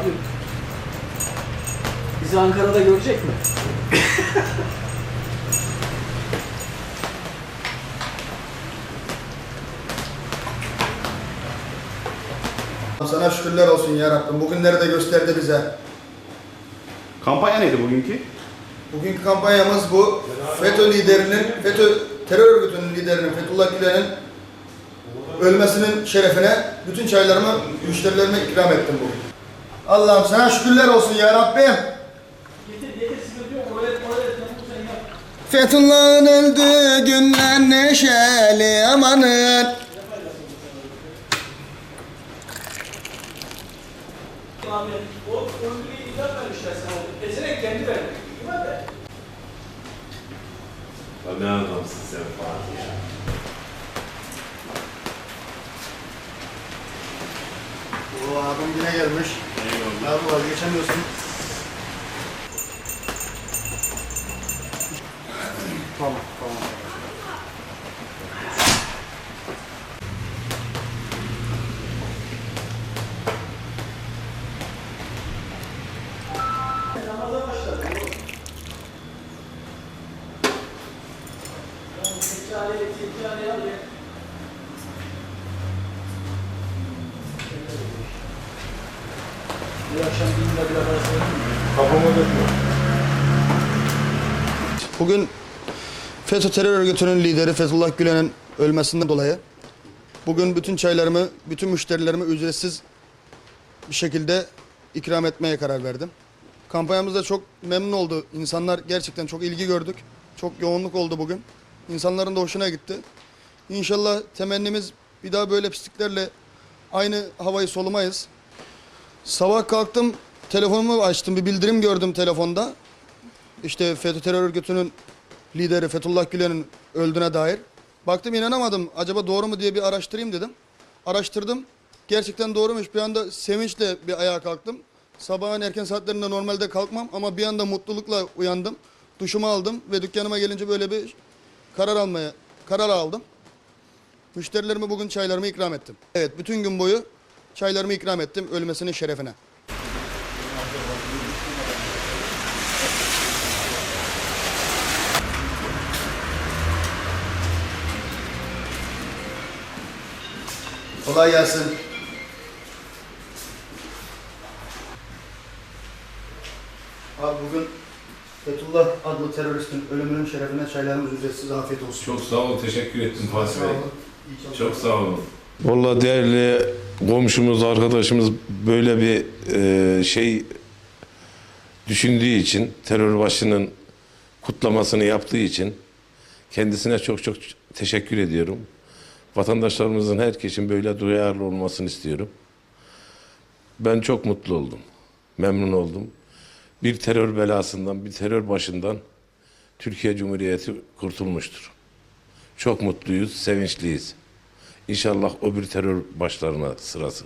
Abi bizi Ankara'da görecek mi? Sana şükürler olsun ya Rabbim. Bugünleri de gösterdi bize. Kampanya neydi bugünkü? Bugünkü kampanyamız bu. FETÖ liderinin, FETÖ terör örgütünün liderinin Fethullah Gülen'in ölmesinin şerefine bütün çaylarımı müşterilerime ikram ettim bugün. Allah'ım sana şükürler olsun ya Rabbim. Fethullah'ın öldüğü günler neşeli amanın. Abi o idam vermişler sana. Kendi ne adamsın sen Fatih ya. O adam yine gelmiş. Abi vazgeçemiyorsun. Tamam, tamam. Namaza başladı. Yani Bugün FETÖ terör örgütünün lideri Fethullah Gülen'in ölmesinden dolayı bugün bütün çaylarımı, bütün müşterilerime ücretsiz bir şekilde ikram etmeye karar verdim. Kampanyamızda çok memnun oldu. İnsanlar gerçekten çok ilgi gördük. Çok yoğunluk oldu bugün. İnsanların da hoşuna gitti. İnşallah temennimiz bir daha böyle pisliklerle aynı havayı solumayız. Sabah kalktım, telefonumu açtım, bir bildirim gördüm telefonda. İşte FETÖ terör örgütünün lideri Fethullah Gülen'in öldüğüne dair. Baktım inanamadım. Acaba doğru mu diye bir araştırayım dedim. Araştırdım. Gerçekten doğruymuş. Bir anda sevinçle bir ayağa kalktım. Sabahın erken saatlerinde normalde kalkmam ama bir anda mutlulukla uyandım. Duşumu aldım ve dükkanıma gelince böyle bir karar almaya karar aldım. Müşterilerime bugün çaylarımı ikram ettim. Evet bütün gün boyu çaylarımı ikram ettim ölmesinin şerefine. Kolay gelsin. Abi bugün Fethullah adlı teröristin ölümünün şerefine çaylarımız ücretsiz afiyet olsun. Çok sağ ol, teşekkür ettim Fatih Sağ Bey. Çok sağ olun. Vallahi değerli komşumuz, arkadaşımız böyle bir e, şey düşündüğü için, terör başının kutlamasını yaptığı için kendisine çok çok teşekkür ediyorum. Vatandaşlarımızın herkesin böyle duyarlı olmasını istiyorum. Ben çok mutlu oldum. Memnun oldum. Bir terör belasından, bir terör başından Türkiye Cumhuriyeti kurtulmuştur. Çok mutluyuz, sevinçliyiz. İnşallah o bir terör başlarına sırası.